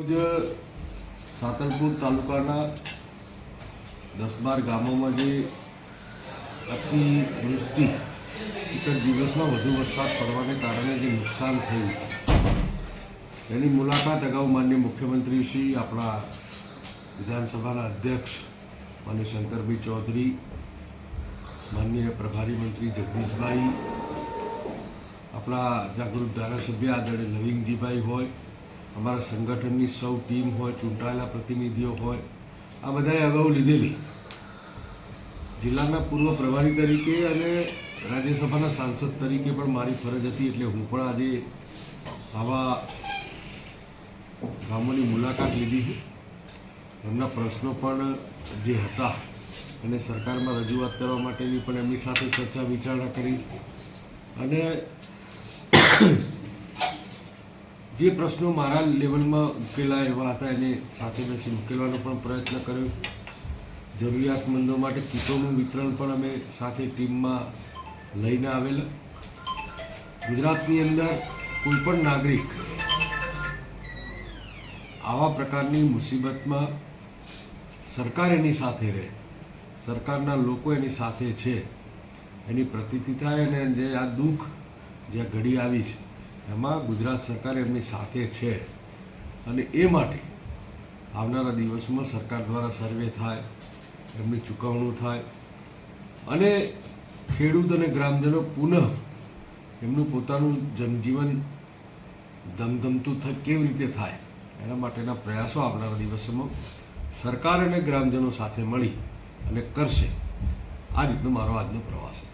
જ સાતલપુર તાલુકાના દસ બાર ગામોમાં જે અતિવૃષ્ટિ એક દિવસમાં વધુ વરસાદ પડવાને કારણે જે નુકસાન થયું. એની મુલાકાત અગાઉ માન્ય મુખ્યમંત્રી શ્રી, આપણા વિધાનસભાના અધ્યક્ષ માન્ય શંકરભાઈ ચૌધરી, માન્ય પ્રભારી મંત્રી જગદીશભાઈ, આપણા જાગૃત ધારાસભ્ય આદરણીય લવિંગજીભાઈ હોય અમારા સંગઠનની સૌ ટીમ હોય, ચૂંટાયેલા પ્રતિનિધિઓ હોય, આ બધાએ અગાઉ લીધેલી. જિલ્લાના પૂર્વ પ્રભારી તરીકે અને રાજ્યસભાના સાંસદ તરીકે પણ મારી ફરજ હતી, એટલે હું પણ આજે આવા ગામોની મુલાકાત લીધી એમના પ્રશ્નો પણ જે હતા અને સરકારમાં રજૂઆત કરવા માટેની પણ એમની સાથે ચર્ચા વિચારણા કરી. અને જે પ્રશ્નો મારા લેવલમાં ઉકેલા એવા હતા, એને સાથે બેસી ઉકેલવાનો પણ પ્રયત્ન કર્યો. જરૂરિયાતમંદો માટે કીટોનું વિતરણ પણ અમે સાથે ટીમમાં લઈને આવેલા. ગુજરાતની અંદર કોઈ પણ નાગરિક આવા પ્રકારની મુસીબતમાં સરકાર એની સાથે રહે, સરકારના લોકો એની સાથે છે, એની પ્રતીતિ થાય અને જે આ દુઃખ જે ઘડી આવી છે એમાં ગુજરાત સરકાર એમની સાથે છે. અને એ માટે આવનારા દિવસોમાં સરકાર દ્વારા સર્વે થાય, એમની ચૂકવણું થાય અને ખેડૂત અને ગ્રામજનો પુનઃ એમનું પોતાનું જનજીવન ધમધમતું કેવી રીતે થાય એના માટેના પ્રયાસો આવનારા દિવસોમાં સરકાર અને ગ્રામજનો સાથે મળી અને કરશે. આ રીતનો મારો આજનો પ્રવાસ છે